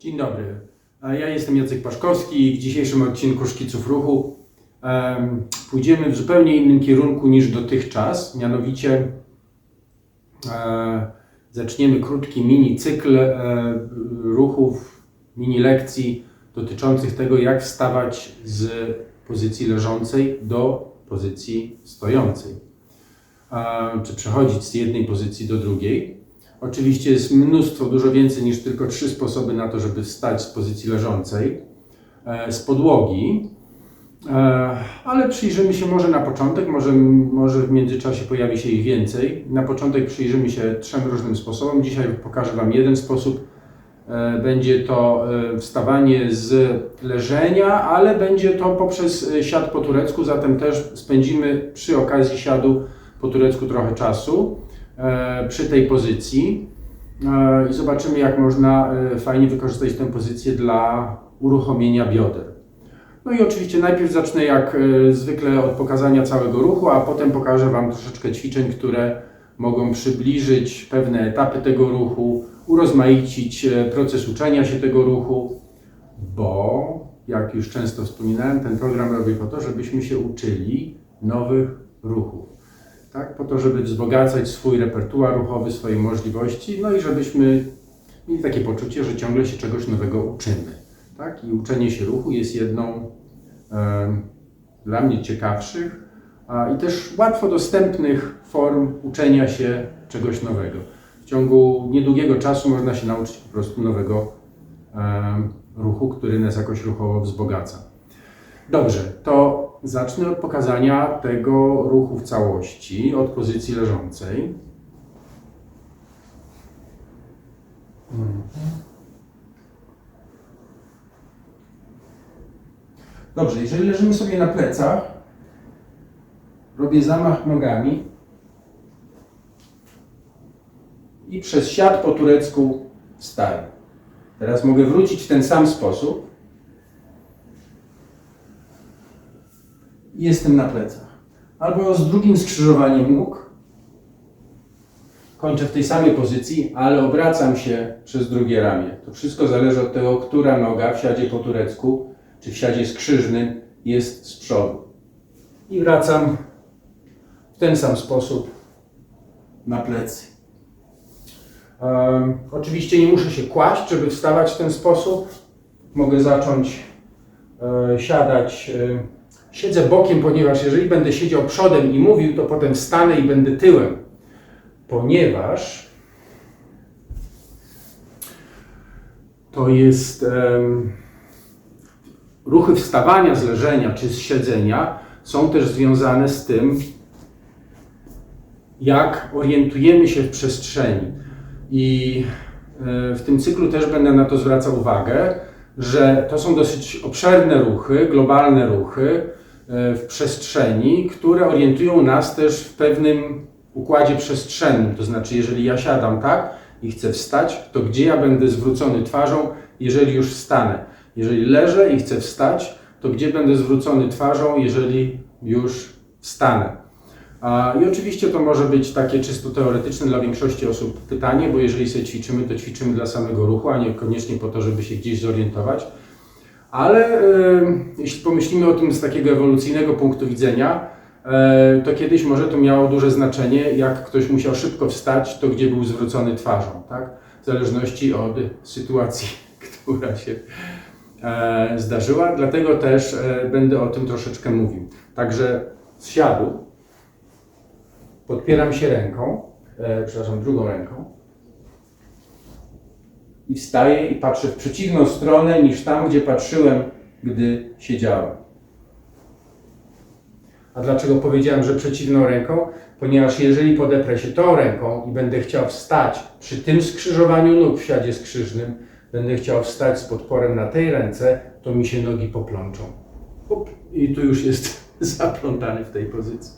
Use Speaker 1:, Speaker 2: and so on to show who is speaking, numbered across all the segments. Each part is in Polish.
Speaker 1: Dzień dobry. E, Ja jestem Jacek Paszkowski i w dzisiejszym odcinku Szkiców Ruchu em, pójdziemy w zupełnie innym kierunku niż dotychczas. Mianowicie e, zaczniemy krótki mini cykl e, ruchów, mini lekcji dotyczących tego, jak wstawać z pozycji leżącej do pozycji stojącej. Czy przechodzić z jednej pozycji do drugiej. Oczywiście jest mnóstwo, dużo więcej niż tylko trzy sposoby na to, żeby wstać z pozycji leżącej, e, z podłogi, E, ale przyjrzymy się może na początek, może, może w międzyczasie pojawi się ich więcej. Na początek przyjrzymy się trzem różnym sposobom. Dzisiaj pokażę Wam jeden sposób. E, Będzie to wstawanie z leżenia, ale będzie to poprzez siad po turecku, zatem też spędzimy przy okazji siadu po turecku trochę czasu przy tej pozycji e, i zobaczymy, jak można e, fajnie wykorzystać tę pozycję dla uruchomienia bioder. No i oczywiście najpierw zacznę jak e, zwykle od pokazania całego ruchu, a potem pokażę Wam troszeczkę ćwiczeń, które mogą przybliżyć pewne etapy tego ruchu, urozmaicić e, proces uczenia się tego ruchu, bo jak już często wspominałem, ten program robię po to, żebyśmy się uczyli nowych ruchów. Tak? Po to, żeby wzbogacać swój repertuar ruchowy, swoje możliwości, no i żebyśmy mieli takie poczucie, że ciągle się czegoś nowego uczymy. Tak? I uczenie się ruchu jest jedną em, dla mnie ciekawszych a, i też łatwo dostępnych form uczenia się czegoś nowego. W ciągu niedługiego czasu można się nauczyć po prostu nowego em, ruchu, który nas jakoś ruchowo wzbogaca. Dobrze, to zacznę od pokazania tego ruchu w całości, od pozycji leżącej. Dobrze, jeżeli leżymy sobie na plecach, robię zamach nogami i przez siad po turecku wstaję. Teraz mogę wrócić w ten sam sposób. I Jestem na plecach. Albo z drugim skrzyżowaniem nóg. Kończę w tej samej pozycji, ale obracam się przez drugie ramię. To wszystko zależy od tego, która noga w siadzie po turecku, czy w siadzie skrzyżnym jest z przodu. I wracam w ten sam sposób na plecy. Um, oczywiście nie muszę się kłaść, żeby wstawać w ten sposób. Mogę zacząć e, siadać. E, siedzę bokiem, ponieważ jeżeli będę siedział przodem i mówił, to potem wstanę i będę tyłem. Ponieważ to jest em, ruchy wstawania z leżenia czy z siedzenia są też związane z tym, jak orientujemy się w przestrzeni. I e, w tym cyklu też będę na to zwracał uwagę, że to są dosyć obszerne ruchy, globalne ruchy w przestrzeni, które orientują nas też w pewnym układzie przestrzennym. To znaczy, jeżeli ja siadam tak i chcę wstać, to gdzie ja będę zwrócony twarzą, jeżeli już wstanę? Jeżeli leżę i chcę wstać, to gdzie będę zwrócony twarzą, jeżeli już wstanę? I oczywiście to może być takie czysto teoretyczne dla większości osób pytanie, bo jeżeli sobie ćwiczymy, to ćwiczymy dla samego ruchu, a nie koniecznie po to, żeby się gdzieś zorientować. Ale y, jeśli pomyślimy o tym z takiego ewolucyjnego punktu widzenia, y, to kiedyś może to miało duże znaczenie, jak ktoś musiał szybko wstać, to gdzie był zwrócony twarzą, tak? W zależności od sytuacji, która się e, zdarzyła. Dlatego też e, będę o tym troszeczkę mówił. Także z siadu podpieram się ręką, e, przepraszam, drugą ręką i wstaję i patrzę w przeciwną stronę niż tam, gdzie patrzyłem, gdy siedziałem. A dlaczego powiedziałem, że przeciwną ręką? Ponieważ jeżeli podeprę się tą ręką i będę chciał wstać przy tym skrzyżowaniu nóg w siadzie skrzyżnym, będę chciał wstać z podporem na tej ręce, to mi się nogi poplączą. Up, I tu już jest zaplątany w tej pozycji.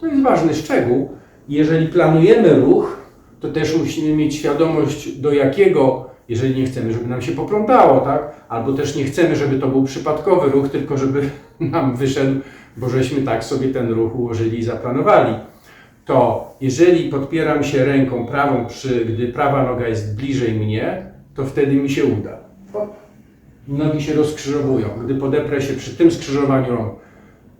Speaker 1: To jest ważny szczegół. Jeżeli planujemy ruch, to też musimy mieć świadomość, do jakiego, jeżeli nie chcemy, żeby nam się poplątało, tak? Albo też nie chcemy, żeby to był przypadkowy ruch, tylko żeby nam wyszedł, bo żeśmy tak sobie ten ruch ułożyli i zaplanowali. To jeżeli podpieram się ręką prawą, przy, gdy prawa noga jest bliżej mnie, to wtedy mi się uda. Nogi się rozkrzyżowują. Gdy podeprę się przy tym skrzyżowaniu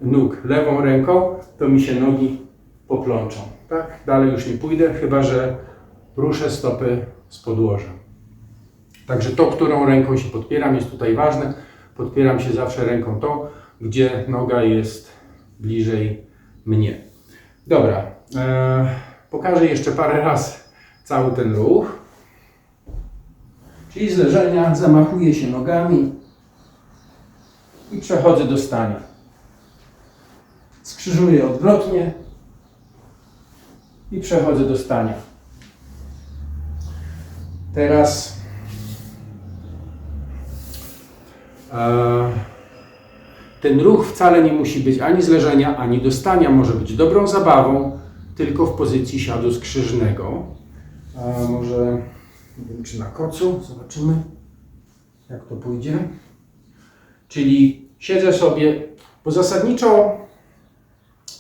Speaker 1: nóg lewą ręką, to mi się nogi poplączą. Tak? Dalej już nie pójdę, chyba że ruszę stopy z podłoża. Także to, którą ręką się podpieram, jest tutaj ważne. Podpieram się zawsze ręką tą, gdzie noga jest bliżej mnie. Dobra, e, pokażę jeszcze parę razy cały ten ruch. Czyli z leżenia zamachuję się nogami i przechodzę do stania. Skrzyżuję odwrotnie i przechodzę do stania. Teraz e, ten ruch wcale nie musi być ani z leżenia, ani do stania. Może być dobrą zabawą, tylko w pozycji siadu skrzyżnego. A może, nie wiem czy na kocu, zobaczymy jak to pójdzie. Czyli siedzę sobie, bo zasadniczo,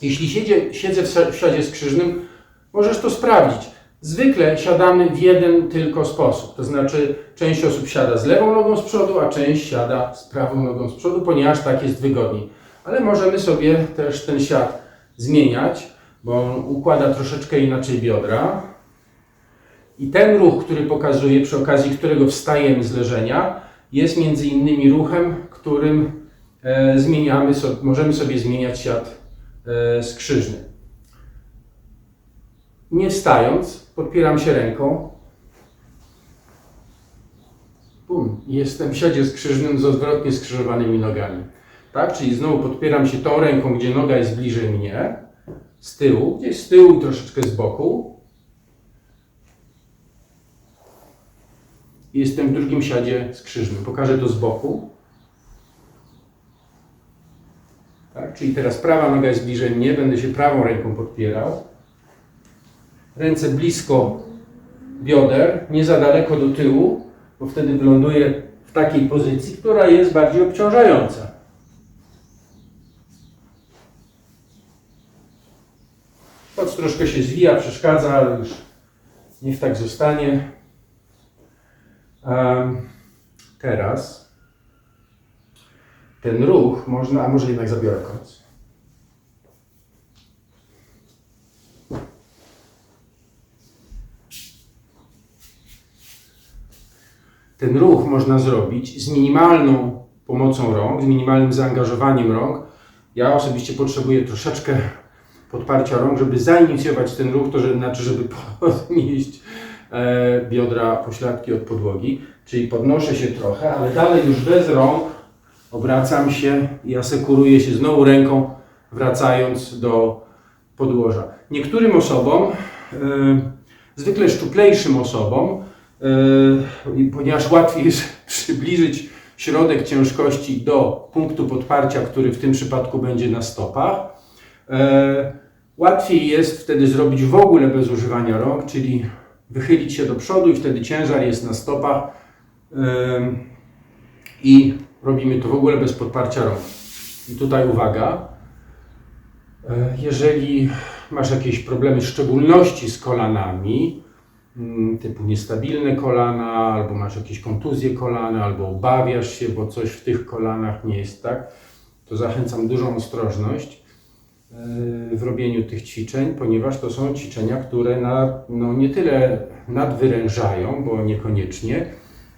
Speaker 1: jeśli siedzę, siedzę w siadzie skrzyżnym, możesz to sprawdzić. Zwykle siadamy w jeden tylko sposób, to znaczy część osób siada z lewą nogą z przodu, a część siada z prawą nogą z przodu, ponieważ tak jest wygodniej. Ale możemy sobie też ten siad zmieniać, bo on układa troszeczkę inaczej biodra. I ten ruch, który pokazuję, przy okazji którego wstajemy z leżenia, jest między innymi ruchem, którym e, zmieniamy sobie, możemy sobie zmieniać siat e, skrzyżny. Nie wstając, podpieram się ręką. Bum. Jestem w siadzie skrzyżnym z odwrotnie skrzyżowanymi nogami. Tak? Czyli znowu podpieram się tą ręką, gdzie noga jest bliżej mnie, z tyłu, gdzieś z tyłu i troszeczkę z boku. Jestem w drugim siadzie skrzyżnym. Pokażę to z boku. Tak? Czyli teraz prawa noga jest bliżej mnie, będę się prawą ręką podpierał. Ręce blisko bioder, nie za daleko do tyłu, bo wtedy wyląduję w takiej pozycji, która jest bardziej obciążająca. Pod troszkę się zwija, przeszkadza, ale już niech tak zostanie. Teraz ten ruch można, a może jednak zabiorę koc. Ten ruch można zrobić z minimalną pomocą rąk, z minimalnym zaangażowaniem rąk. Ja osobiście potrzebuję troszeczkę podparcia rąk, żeby zainicjować ten ruch, to znaczy, żeby podnieść e, biodra pośladki od podłogi. Czyli podnoszę się trochę, ale dalej już bez rąk obracam się i asekuruję się znowu ręką, wracając do podłoża. Niektórym osobom, e, zwykle szczuplejszym osobom, ponieważ łatwiej jest przybliżyć środek ciężkości do punktu podparcia, który w tym przypadku będzie na stopach, e, łatwiej jest wtedy zrobić w ogóle bez używania rąk, czyli wychylić się do przodu i wtedy ciężar jest na stopach e, i robimy to w ogóle bez podparcia rąk. I tutaj uwaga, jeżeli masz jakieś problemy, w szczególności z kolanami, typu niestabilne kolana, albo masz jakieś kontuzje kolana, albo obawiasz się, bo coś w tych kolanach nie jest tak, to zachęcam dużą ostrożność e, w robieniu tych ćwiczeń, ponieważ to są ćwiczenia, które no nie tyle nadwyrężają, bo niekoniecznie,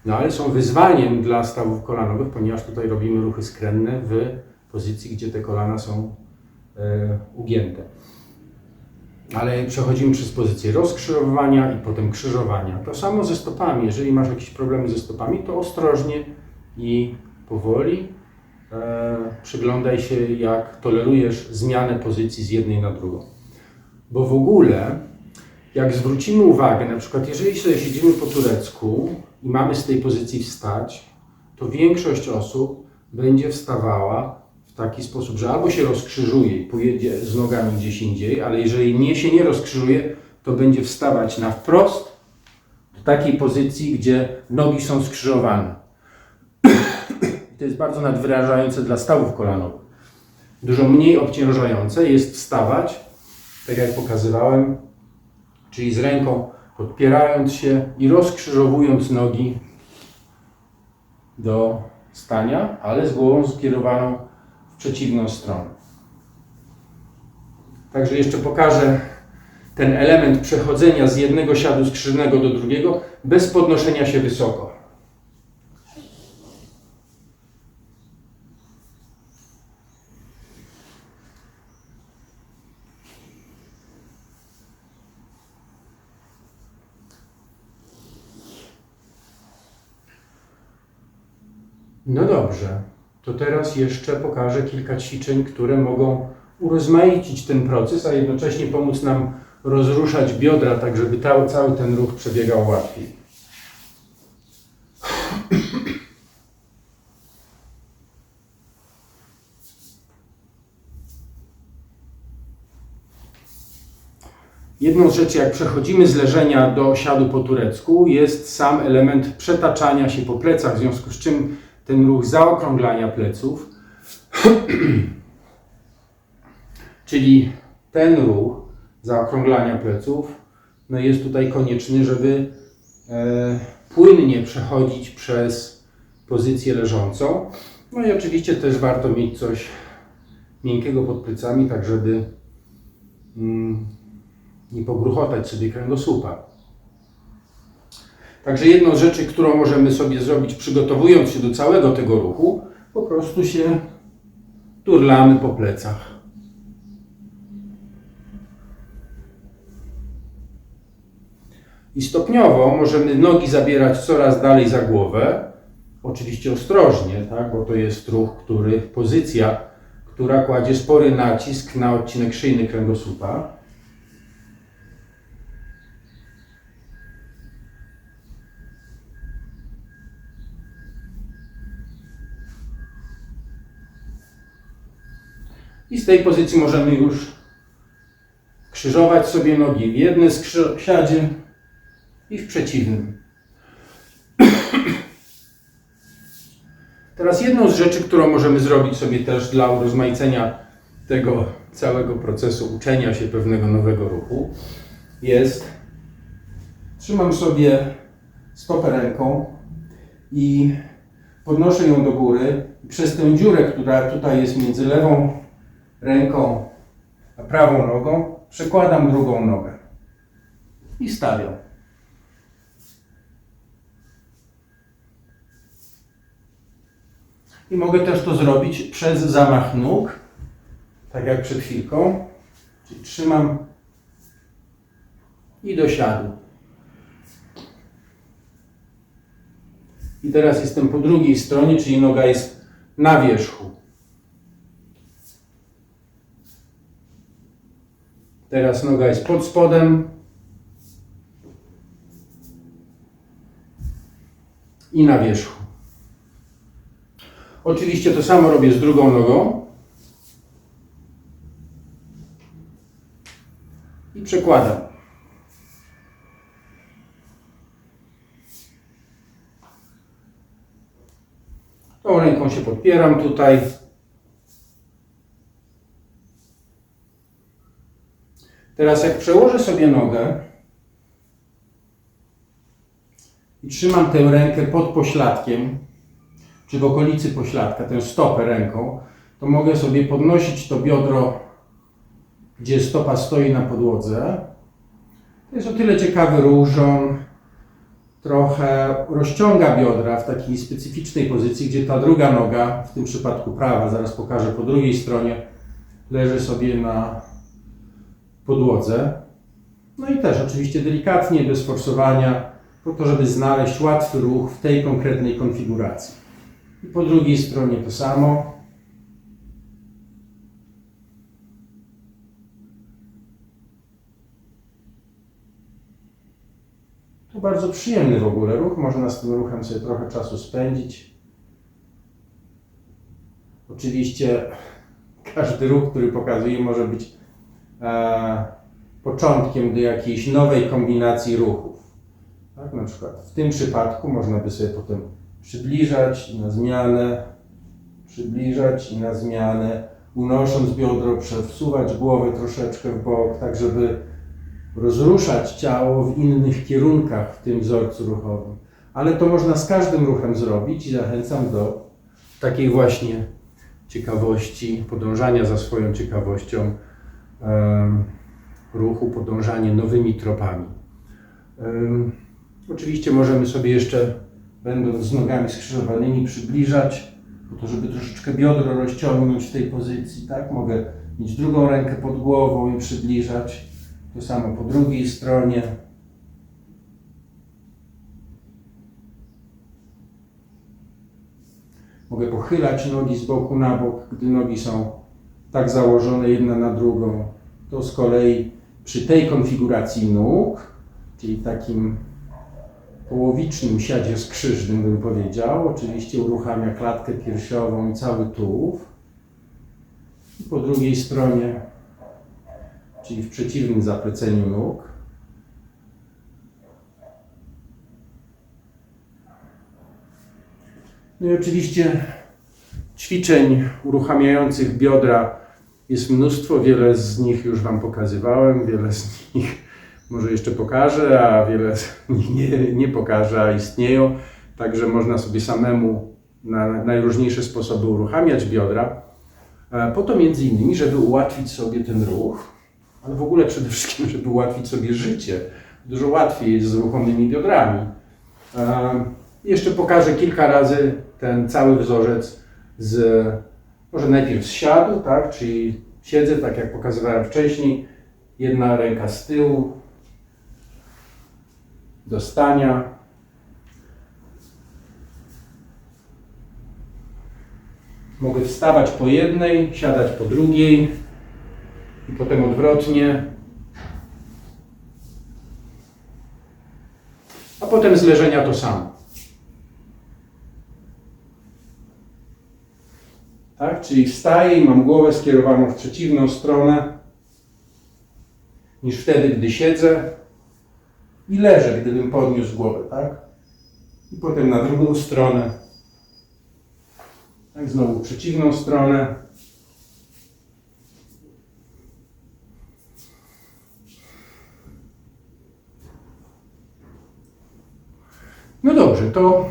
Speaker 1: no ale są wyzwaniem dla stawów kolanowych, ponieważ tutaj robimy ruchy skrenne w pozycji, gdzie te kolana są e, ugięte. Ale przechodzimy przez pozycję rozkrzyżowania i potem krzyżowania. To samo ze stopami. Jeżeli masz jakieś problemy ze stopami, to ostrożnie i powoli e, przyglądaj się, jak tolerujesz zmianę pozycji z jednej na drugą. Bo w ogóle, jak zwrócimy uwagę, na przykład jeżeli sobie siedzimy po turecku i mamy z tej pozycji wstać, to większość osób będzie wstawała w taki sposób, że albo się rozkrzyżuje i pojedzie z nogami gdzieś indziej, ale jeżeli nie się nie rozkrzyżuje, to będzie wstawać na wprost w takiej pozycji, gdzie nogi są skrzyżowane. To jest bardzo nadwyrężające dla stawów kolanowych. Dużo mniej obciążające jest wstawać, tak jak pokazywałem, czyli z ręką podpierając się i rozkrzyżowując nogi do stania, ale z głową skierowaną przeciwną stronę. Także jeszcze pokażę ten element przechodzenia z jednego siadu skrzyżnego do drugiego bez podnoszenia się wysoko. No dobrze, to teraz jeszcze pokażę kilka ćwiczeń, które mogą urozmaicić ten proces, a jednocześnie pomóc nam rozruszać biodra, tak żeby cały, cały ten ruch przebiegał łatwiej. Jedną z rzeczy, jak przechodzimy z leżenia do siadu po turecku, jest sam element przetaczania się po plecach, w związku z czym ten ruch zaokrąglania pleców, czyli ten ruch zaokrąglania pleców, no jest tutaj konieczny, żeby e, płynnie przechodzić przez pozycję leżącą. No i oczywiście też warto mieć coś miękkiego pod plecami, tak żeby mm, nie pogruchotać sobie kręgosłupa. Także jedną z rzeczy, którą możemy sobie zrobić, przygotowując się do całego tego ruchu, po prostu się turlamy po plecach. I stopniowo możemy nogi zabierać coraz dalej za głowę. Oczywiście ostrożnie, tak? bo to jest ruch, który, pozycja, która kładzie spory nacisk na odcinek szyjny kręgosłupa. I z tej pozycji możemy już krzyżować sobie nogi w jednym siadzie i w przeciwnym. Teraz jedną z rzeczy, którą możemy zrobić sobie też dla urozmaicenia tego całego procesu uczenia się pewnego nowego ruchu jest trzymam sobie stopę ręką i podnoszę ją do góry przez tę dziurę, która tutaj jest między lewą ręką prawą nogą, przekładam drugą nogę i stawiam. I mogę też to zrobić przez zamach nóg, tak jak przed chwilką. Czyli trzymam i dosiadł. I teraz jestem po drugiej stronie, czyli noga jest na wierzchu. Teraz noga jest pod spodem. I na wierzchu. Oczywiście to samo robię z drugą nogą. I przekładam. Tą ręką się podpieram tutaj. Teraz jak przełożę sobie nogę i trzymam tę rękę pod pośladkiem, czy w okolicy pośladka, tę stopę ręką, to mogę sobie podnosić to biodro, gdzie stopa stoi na podłodze. To jest o tyle ciekawy ruch, że on trochę rozciąga biodra w takiej specyficznej pozycji, gdzie ta druga noga, w tym przypadku prawa, zaraz pokażę po drugiej stronie, leży sobie na podłodze. No i też oczywiście delikatnie, bez forsowania, po to, żeby znaleźć łatwy ruch w tej konkretnej konfiguracji. I po drugiej stronie to samo. To bardzo przyjemny w ogóle ruch. Można z tym ruchem sobie trochę czasu spędzić. Oczywiście każdy ruch, który pokazuje, może być początkiem do jakiejś nowej kombinacji ruchów. Tak, na przykład w tym przypadku można by sobie potem przybliżać i na zmianę, przybliżać i na zmianę, unosząc biodro, przesuwać głowę troszeczkę w bok, tak żeby rozruszać ciało w innych kierunkach w tym wzorcu ruchowym. ale to można z każdym ruchem zrobić i zachęcam do takiej właśnie ciekawości, podążania za swoją ciekawością ruchu, podążanie nowymi tropami. Oczywiście możemy sobie jeszcze, będąc z nogami skrzyżowanymi, przybliżać, po to, żeby troszeczkę biodro rozciągnąć w tej pozycji, tak? Mogę mieć drugą rękę pod głową i przybliżać. To samo po drugiej stronie. Mogę pochylać nogi z boku na bok, gdy nogi są tak założone jedna na drugą. To z kolei przy tej konfiguracji nóg, czyli takim połowicznym siadzie skrzyżnym, bym powiedział, oczywiście uruchamia klatkę piersiową i cały tułów. I po drugiej stronie, czyli w przeciwnym zapleceniu nóg, No i oczywiście ćwiczeń uruchamiających biodra jest mnóstwo, wiele z nich już Wam pokazywałem, wiele z nich może jeszcze pokażę, a wiele z nich nie, nie pokażę, a istnieją. Także można sobie samemu na najróżniejsze sposoby uruchamiać biodra. E, Po to między innymi, żeby ułatwić sobie ten ruch, ale w ogóle przede wszystkim, żeby ułatwić sobie życie. Dużo łatwiej jest z ruchomymi biodrami. E, Jeszcze pokażę kilka razy ten cały wzorzec z, może najpierw z siadu, tak, czyli siedzę tak jak pokazywałem wcześniej, jedna ręka z tyłu, do stania. Mogę wstawać po jednej, siadać po drugiej i potem odwrotnie. A potem z leżenia to samo. Tak? Czyli wstaję i mam głowę skierowaną w przeciwną stronę niż wtedy, gdy siedzę i leżę, gdybym podniósł głowę, tak? I potem na drugą stronę. Tak, znowu przeciwną stronę. No dobrze, to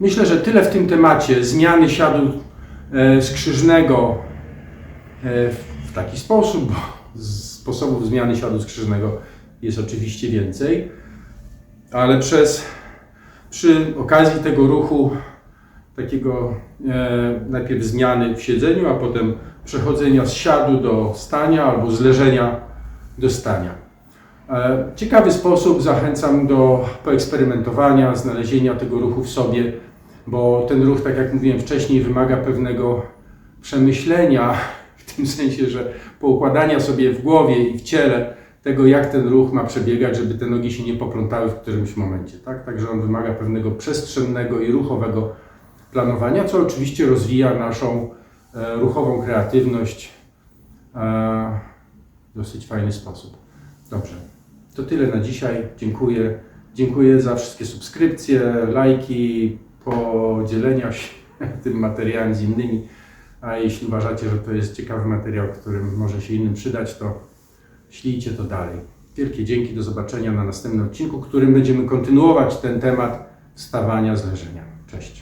Speaker 1: myślę, że tyle w tym temacie. Zmiany siadu e, skrzyżnego e, w taki sposób, bo sposobów zmiany siadu skrzyżnego jest oczywiście więcej, ale przez, przy okazji tego ruchu, takiego e, najpierw zmiany w siedzeniu, a potem przechodzenia z siadu do stania albo z leżenia do stania. Ciekawy sposób, zachęcam do poeksperymentowania, znalezienia tego ruchu w sobie, bo ten ruch, tak jak mówiłem wcześniej, wymaga pewnego przemyślenia, w tym sensie, że poukładania sobie w głowie i w ciele tego, jak ten ruch ma przebiegać, żeby te nogi się nie poplątały w którymś momencie. Tak? Także on wymaga pewnego przestrzennego i ruchowego planowania, co oczywiście rozwija naszą e, ruchową kreatywność e, w dosyć fajny sposób. Dobrze, to tyle na dzisiaj. Dziękuję. Dziękuję za wszystkie subskrypcje, lajki, podzielenia się tym materiałem z innymi. A jeśli uważacie, że to jest ciekawy materiał, którym może się innym przydać, to ślijcie to dalej. Wielkie dzięki, do zobaczenia na następnym odcinku, którym będziemy kontynuować ten temat wstawania z leżenia. Cześć.